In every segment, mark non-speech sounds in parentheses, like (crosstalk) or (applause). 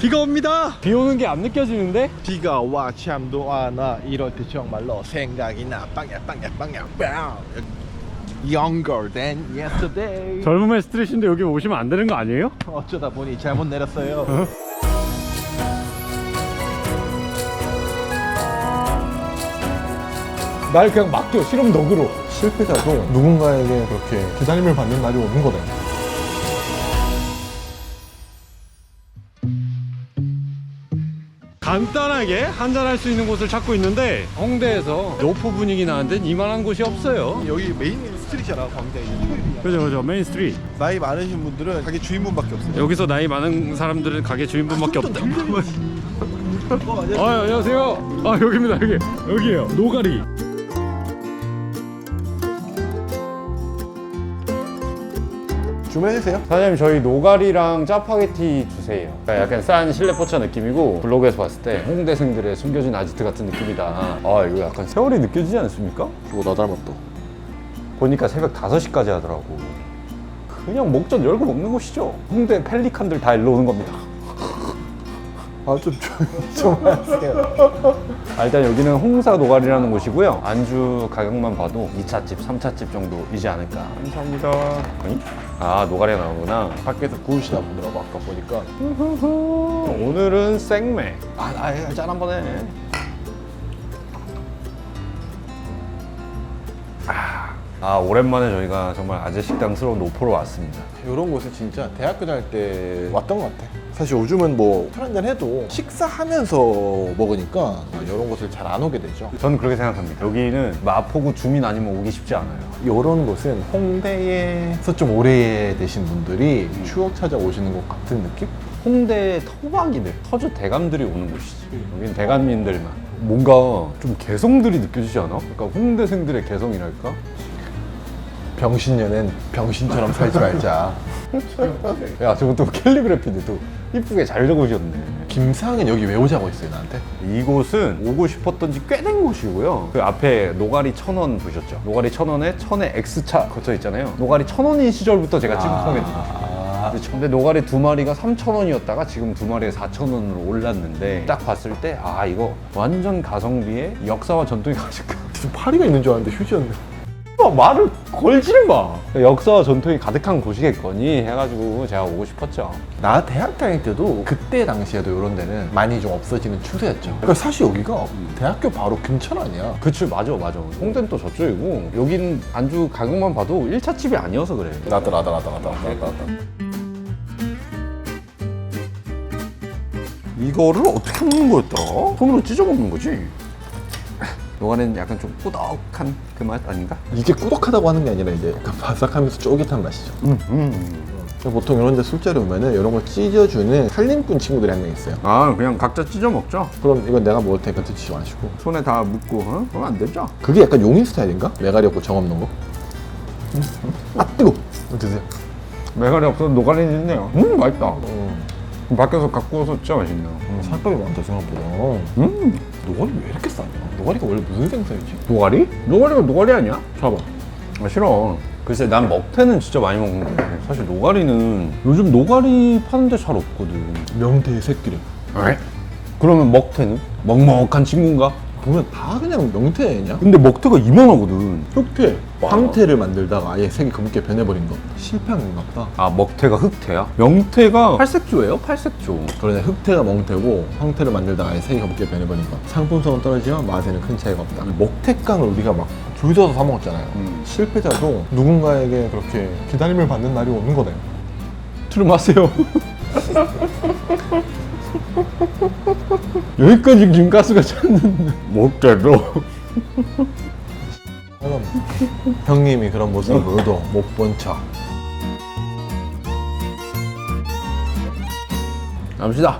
비가 옵니다. 비 오는 게 안 느껴지는데? 비가 와 참도 안와 이럴 때 정말로 생각이 나 빵야 빵야 빵야 빵 Younger than yesterday 젊음의 스트레스인데 여기 오시면 안 되는 거 아니에요? 어쩌다 보니 잘못 내렸어요 날 그냥 맡겨 실험 너그로 실패자도 누군가에게 그렇게 기다림을 받는 날이 오는 거다. 간단하게 한잔할 수 있는 곳을 찾고 있는데 홍대에서 노포 분위기 나는 데는 이만한 곳이 없어요. 여기 메인 스트리트잖아 이거야. 그죠 그죠. 메인 스트리트 나이 많으신 분들은 가게 주인분밖에 없어요. 여기서 나이 많은 사람들은 가게 주인분밖에 없다 어. 아 안녕하세요. 아 여기입니다 여기. 여기에요. 노가리 주문해주세요. 사장님 저희 노가리랑 짜파게티 주세요. 그러니까 약간 싼 실내 포차 느낌이고 블로그에서 봤을 때 홍대생들의 숨겨진 아지트 같은 느낌이다. 아 이거 약간 세월이 느껴지지 않습니까? 그거 나 닮았다. 보니까 새벽 5시까지 하더라고. 그냥 목전 열고 먹는 곳이죠. 홍대 펠리칸들 다 일로 오는 겁니다. 아좀 조용히 좀 하세요. 아, 일단 여기는 홍사 노가리라는 곳이고요. 안주 가격만 봐도 2차집, 3차집 정도이지 않을까. 감사합니다. 아니? 아 노가리가 나오구나. 밖에서 구우시나 보더라고 아까 보니까. 오늘은 생맥 아, 아, 짠 한번 해. 아 오랜만에 저희가 정말 아재 식당스러운 노포로 왔습니다 이런 곳은 진짜 대학교 다닐 때 왔던 것 같아. 사실 요즘은 뭐 술 한잔 해도 식사하면서 먹으니까 이런 곳을 잘 안 오게 되죠. 저는 그렇게 생각합니다 여기는 마포구 주민 아니면 오기 쉽지 않아요 이런 곳은 홍대에서 좀 오래 되신 분들이 추억 찾아 오시는 것 같은 느낌? 홍대 토박이들, 터주 대감들이 오는 곳이지. 여긴 대감민들만. 뭔가 좀 개성들이 느껴지지 않아? 그러니까 홍대생들의 개성이랄까? 병신년엔 병신처럼 살지 말자. 야, 저것도 캘리그래피인데 또 이쁘게 잘 적으셨네. 김상은 여기 왜 오자고 했어요 나한테? 이곳은 오고 싶었던 지 꽤 된 곳이고요. 그 앞에 노가리 천원 보셨죠? 노가리 천 원에 천에 X차 거쳐 있잖아요. 노가리 천 원인 시절부터 제가 찜통에. 아, 근데 노가리 두 마리가 3,000원이었다가 지금 두 마리에 4,000원으로 올랐는데 딱 봤을 때 아 이거 완전 가성비의 역사와 전통이 무슨 파리가 있는 줄 알았는데 휴지였네. 마, 말을 걸지를 마 역사와 전통이 가득한 곳이겠거니 해가지고 제가 오고 싶었죠 나 대학 다닐 때도 그때 당시에도 이런 데는 많이 좀 없어지는 추세였죠. 그러니까 사실 여기가 대학교 바로 근처 아니야. 그치 맞아 맞아 홍대는 또 저쪽이고 여기는 안주 가격만 봐도 1차 집이 아니어서 그래 나다 나다 나다 나다 나다 나다. 이거를 어떻게 먹는 거였더라? 손으로 찢어 먹는 거지 노가리는 약간 좀 꾸덕한 그 맛 아닌가? 이게 꾸덕하다고 하는 게 아니라 이제 약간 바삭하면서 쫄깃한 맛이죠. 음. 보통 이런 데 술자리 오면은 이런 거 찢어주는 살림꾼 친구들이 한 명 있어요. 아 그냥 각자 찢어 먹죠 그럼 이건 내가 먹을 테니까 드시지 마시고. 손에 다 묻고 어? 그럼 안 되죠 그게 약간 용인 스타일인가? 메가리 없고 정 없는 거? 아 뜨거. 드세요. 메가리 없어도 노가리는 있네요 음 맛있다 음, 밖에서 갖고 와서 진짜 맛있네요 살밥이 많다 생각보다. 음 노가리 왜 이렇게 싸냐? 노가리가 원래 무슨 생선이지? 노가리? 노가리가 노가리 아니야? 봐봐. 아 싫어 글쎄 난 먹태는 진짜 많이 먹는데 사실 노가리는 요즘 노가리 파는 데 잘 없거든 명태의 새끼를. 에? 그러면 먹태는? 먹먹한 친구인가? 보면 다 그냥 명태냐? 근데 먹태가 이만하거든 흑태, 황태를 만들다가 아예 색이 검게 변해버린 거. 실패한 건가 보다. 아 먹태가 흑태야? 명태가 팔색조예요? 팔색조 그러네 흑태가 멍태고 황태를 만들다가 아예 색이 검게 변해버린 거. 상품성은 떨어지만 맛에는 큰 차이가 없다. 이 먹태깡을 우리가 막줄 서서 사 먹었잖아요. 음. 실패자도 누군가에게 그렇게 기다림을 받는 날이 오는 거다. (laughs) 트름하세요 (laughs) (laughs) 여기까지 김가스가 찼는데 먹태도 그럼 형님이 그런 모습을 보여도 못 본 척. 갑시다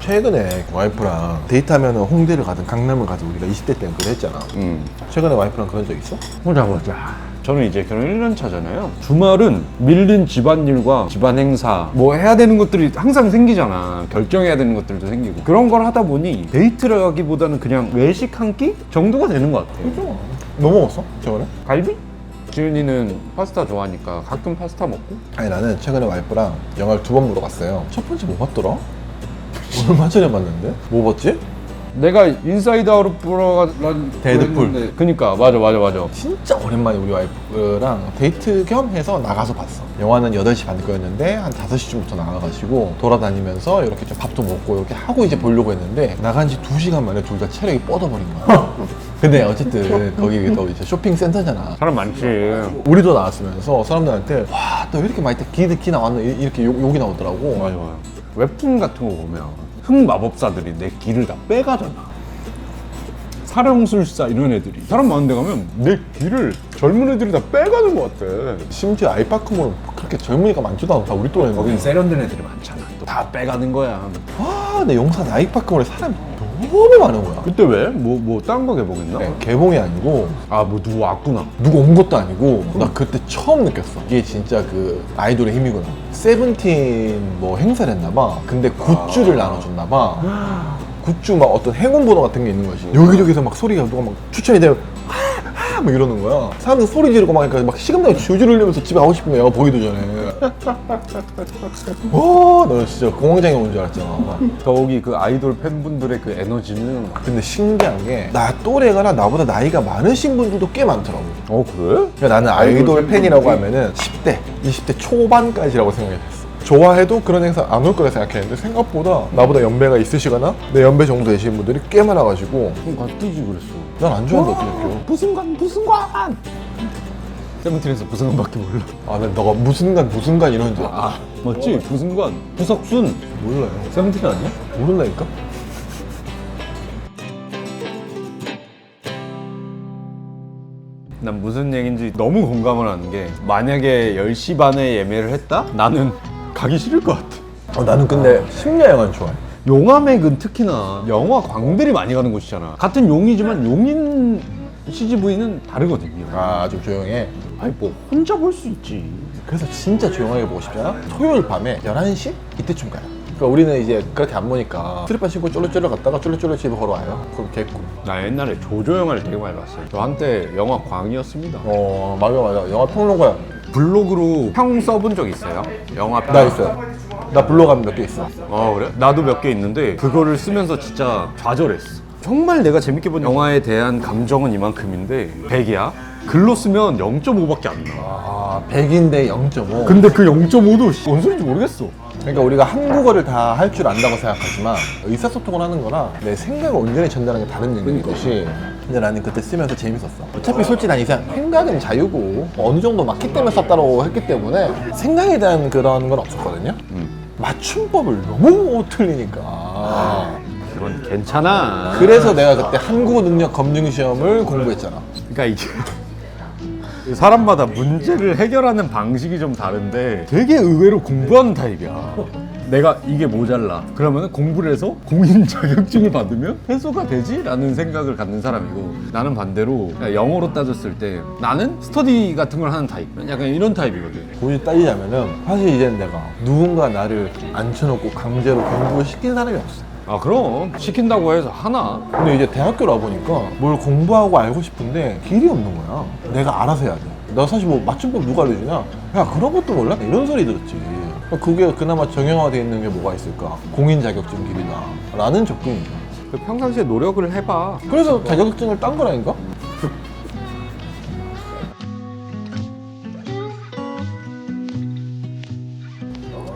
최근에 와이프랑 데이트하면 홍대를 가든 강남을 가든 우리가 20대 때는 그래 했잖아. 음. 최근에 와이프랑 그런 적 있어? 보자 보자 저는 이제 결혼 1년 차잖아요 주말은 밀린 집안일과 집안 행사 뭐 해야 되는 것들이 항상 생기잖아 결정해야 되는 것들도 생기고 그런 걸 하다 보니 데이트를 하기보다는 그냥 외식 한 끼 정도가 되는 것 같아요 뭐 먹었어? 최근에? 갈비? 지은이는 파스타 좋아하니까 가끔 파스타 먹고 아니 나는 최근에 와이프랑 영화를 두 번 보러 갔어요. 첫 번째 뭐 봤더라? 얼마 전에 봤는데? 뭐 봤지? 내가 인사이드 아웃 보러 간 데드풀. 그니까 맞아 맞아 맞아 진짜 오랜만에 우리 와이프랑 데이트 겸 해서 나가서 봤어. 영화는 8시 반 거였는데 한 5시쯤부터 나가가지고 돌아다니면서 이렇게 좀 밥도 먹고 이렇게 하고 이제 보려고 했는데 나간 지 2시간 만에 둘 다 체력이 뻗어버린 거야. (laughs) 근데 어쨌든 거기 또 이제 쇼핑 센터잖아. 사람 많지 우리도 나왔으면서 사람들한테 와너왜 이렇게 많이 기, 기 나왔나 이- 이렇게 욕, 욕이 나오더라고. 맞아 맞아 웹툰 같은 거 보면 흑마법사들이 내 길을 다 빼가잖아. 사령술사 이런 애들이. 사람 많은 데 가면 내 길을 젊은 애들이 다 빼가는 것 같아. 심지어 아이파크몰은 그렇게 젊은이가 많지도 않고 다 우리 또래인데 거긴 세련된 애들이 많잖아 또. 다 빼가는 거야. 와 내 용산 아이파크몰에 사람이 너무 많은 거야. 그때 왜? 뭐뭐딴거 개봉했나? 네, 개봉이 아니고. 아 뭐 누구 왔구나. 누구 온 것도 아니고. 나 그때 처음 느꼈어. 이게 진짜 그 아이돌의 힘이구나. 세븐틴 뭐 행사를 했나 봐. 근데 굿즈를 나눠줬나 봐. 굿즈 막 어떤 행운 번호 같은 게 있는 거지. 여기저기서 막 소리가 누가 막 추천이 되면 아, 막 이러는 거야. 사람들 소리 지르고 막, 그러니까 막 식은땀이 줄줄 흘리면서 집에 가고 싶은 거야 보기도 전에. (laughs) 와 나 진짜 공황장애 온 줄 알았잖아. 거기 그 아이돌 팬분들의 그 에너지는 근데 신기한 게 나 또래가나 나보다 나이가 많으신 분들도 꽤 많더라고. 어 그래? 그러니까 나는 아이돌 팬이라고 하면은 10대, 20대 초반까지라고 생각했어. 좋아해도 그런 행사 안 올 거라 생각했는데 생각보다 나보다 연배가 있으시거나 내 연배 정도 되시는 분들이 꽤 많아가지고 그럼 가서 뛰지 그랬어 난 안 좋아하는데 어떻게 느껴? 부승관 부승관 세븐틴에서 부승관밖에 몰라 아, 난 너가 무슨 간 무슨 간 이런 줄. 아 맞지 부승관 부석순 몰라요. 세븐틴 아니야? 모른다니까? 난 무슨 얘기인지 너무 공감을 하는 게 만약에 10시 반에 예매를 했다? 나는 가기 싫을 것 같아 어, 나는 근데 심야 영화는 좋아해. 용화맥은 특히나 영화 광들이 많이 가는 곳이잖아 같은 용이지만 용인 CGV는 다르거든요 아, 좀 조용해. 아니 뭐 혼자 볼 수 있지 그래서 진짜 조용하게 보고 싶잖아? 토요일 밤에 11시? 이때쯤 가요. 그러니까 우리는 이제 그렇게 안 보니까 슬리퍼 신고 쫄래쫄래 갔다가 쫄래쫄래 집에 걸어와요. 그럼 개꿀. 나 옛날에 조조 영화를 되게 많이 봤어요 저 한때 영화 광이었습니다 어, 맞아, 맞아. 영화 평론가야. 블로그로 평 써본 적 있어요? 영화 평? 나 있어요. 나 블로그 몇개 있어. 아 그래? 나도 몇 개 있는데 그거를 쓰면서 진짜 좌절했어 정말 내가 재밌게 본 영화에 대한 감정은 이만큼인데 100이야? 글로 쓰면 0.5밖에 안 나. 아, 100인데 0.5. 근데 그 0.5도 뭔 소리인지 모르겠어. 그러니까 우리가 한국어를 다 할 줄 안다고 생각하지만 의사소통을 하는 거나 내 생각을 온전히 전달하는 게 다른 얘기듯이 근데 나는 그때 쓰면서 재밌었어. 어차피 솔직히 난 이상 생각은 자유고 어느 정도 맞기 때문에 썼다고 했기 때문에 생각에 대한 그런 건 없었거든요. 맞춤법을 너무 틀리니까. 그건 괜찮아. 그래서 내가 그때 한국어 능력 검증 시험을 공부했잖아. 그러니까 이게 사람마다 문제를 해결하는 방식이 좀 다른데 되게 의외로 공부하는 타입이야. 내가 이게 모자라. 그러면 공부를 해서 공인 (laughs) 자격증을 받으면 해소가 되지? 라는 생각을 갖는 사람이고 나는 반대로 영어로 따졌을 때 나는 스터디 같은 걸 하는 타입. 약간 이런 타입이거든. 굳이 따지자면은 사실 이제는 내가 누군가 나를 앉혀놓고 강제로 공부를 시킨 사람이 없어 아 그럼 시킨다고 해서 하나? 근데 이제 대학교를 와보니까 뭘 공부하고 알고 싶은데 길이 없는 거야. 내가 알아서 해야 돼. 나 사실 뭐 맞춤법 누가 알려주냐? 야, 그런 것도 몰라? 이런 소리 들었지. 그게 그나마 정형화되어 있는 게 뭐가 있을까? 공인 자격증 길이다. 라는 접근이죠. 그 평상시에 노력을 해봐. 그래서 자격증을 딴 거라니까?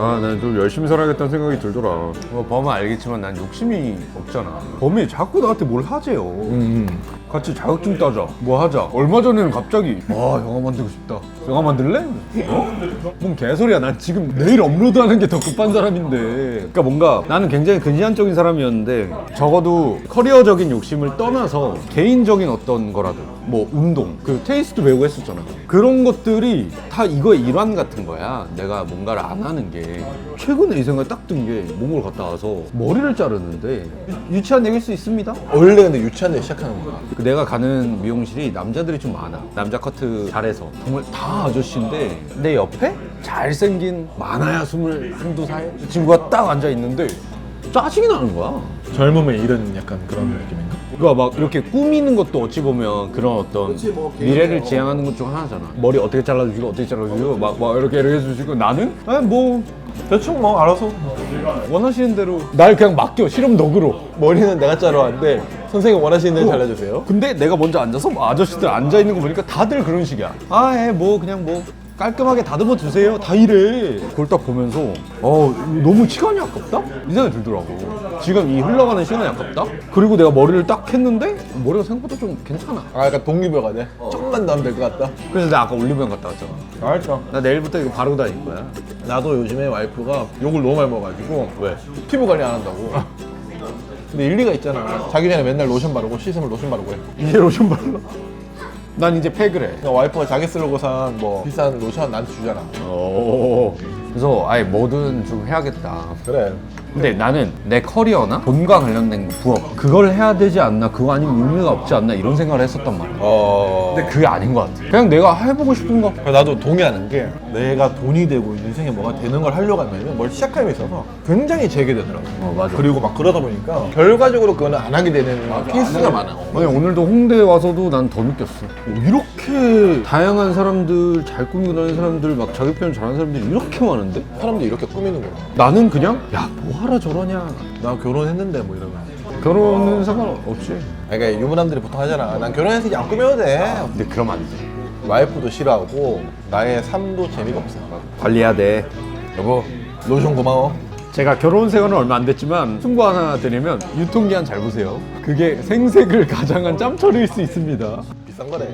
아, 난 좀 열심히 살아야겠다는 생각이 들더라. 뭐 범은 알겠지만 난 욕심이 없잖아. 범이 자꾸 나한테 뭘 하재요. 음. 같이 자격증 따자. 뭐 하자. 얼마 전에는 갑자기 와 영화 만들고 싶다. 영화 만들래? 어? 뭔 개소리야. 난 지금 내일 업로드하는 게 더 급한 사람인데. 그러니까 뭔가 나는 굉장히 근시안적인 사람이었는데 적어도 커리어적인 욕심을 떠나서 개인적인 어떤 거라도 뭐 운동, 그 테이스트 배우고 했었잖아. 그런 것들이 다 이거의 일환 같은 거야. 내가 뭔가를 안 하는 게 최근에 이 생각이 딱 든 게 몽골 갔다 와서 머리를 자르는데 유- 유치한 얘기일 수 있습니다. 원래 근데 유치한 데 시작하는 거야. 그 내가 가는 미용실이 남자들이 좀 많아. 남자 커트 잘해서. 정말 다 아저씨인데 내 옆에 잘생긴 많아야 스물 한두 살 친구가 딱 앉아 있는데 짜증이 나는 거야. 젊음의 이런 약간 그런 느낌인가? 그러니까 막 이렇게 꾸미는 것도 어찌 보면 그런 어떤 미래를 지향하는 것 중 하나잖아. 머리 어떻게 잘라주시고 어떻게 잘라주시고 막, 막 이렇게 이렇게 해주시고 나는 아니 뭐 대충 뭐 알아서 원하시는 대로 날 그냥 맡겨 실험 덕으로. 머리는 내가 자러 왔는데 선생님 원하시는 대로 잘라주세요. 근데 내가 먼저 앉아서 뭐 아저씨들 앉아 있는 거 보니까 다들 그런 식이야. 아, 예, 뭐 그냥 뭐 깔끔하게 다듬어 주세요. 다 이래. 그걸 딱 보면서 어 너무 시간이 아깝다 이 생각이 들더라고. 지금 이 흘러가는 시간이 아깝다. 그리고 내가 머리를 딱 했는데 머리가 생각보다 좀 괜찮아. 아 약간 동기부여가 돼. 좀만 더 하면 될 것 같다. 그래서 내가 아까 올리브영 갔다 왔잖아. 알죠. 나 내일부터 이거 바르고 다닐 거야. 나도 요즘에 와이프가 욕을 너무 많이 먹어가지고 왜? 피부 관리 안 한다고. 근데 일리가 있잖아. 자기 전에 맨날 로션 바르고 씻으면 로션 바르고 해. 이제 로션 발라? 난 이제 팩을 해. 그러니까 와이프가 자기 쓰려고 산 뭐 비싼 로션 나한테 주잖아. 오. 그래서 아예 뭐든 좀 해야겠다. 그래. 근데 나는 내 커리어나 돈과 관련된 부업 그걸 해야 되지 않나 그거 아니면 의미가 없지 않나 이런 생각을 했었단 말이야 어. 근데 그게 아닌 것 같아 그냥 내가 해보고 싶은 거 그래서 나도 동의하는 게 내가 돈이 되고 인생에 뭐가 되는 걸 하려고 하면 뭘 시작함에 있어서 굉장히 재개되더라고. 어, 맞아. 그리고 막 그러다 보니까 결과적으로 그거는 안 하게 되는 케이스가 많아. 아니 오늘도 홍대에 와서도 난 더 느꼈어 어, 이렇게 다양한 사람들 잘 꾸미고 다니는 사람들 막 자기 표현 잘하는 사람들이 이렇게 많은데 사람들이 이렇게 꾸미는구나. 나는 그냥 야 뭐하러 저러냐 나 결혼했는데 뭐 이러면. 결혼은 상관없지 그러니까 유부남들이 보통 하잖아. 난 결혼해서 안 꾸며도 돼. 근데 그러면 안 돼 와이프도 싫어하고 나의 삶도 재미가 없어. 관리해야 돼 여보 로션 고마워. 제가 결혼 생활은 얼마 안 됐지만 충고 하나 드리면 유통기한 잘 보세요. 그게 생색을 (laughs) 가장한 짬처리일 수 있습니다. 비싼 거래.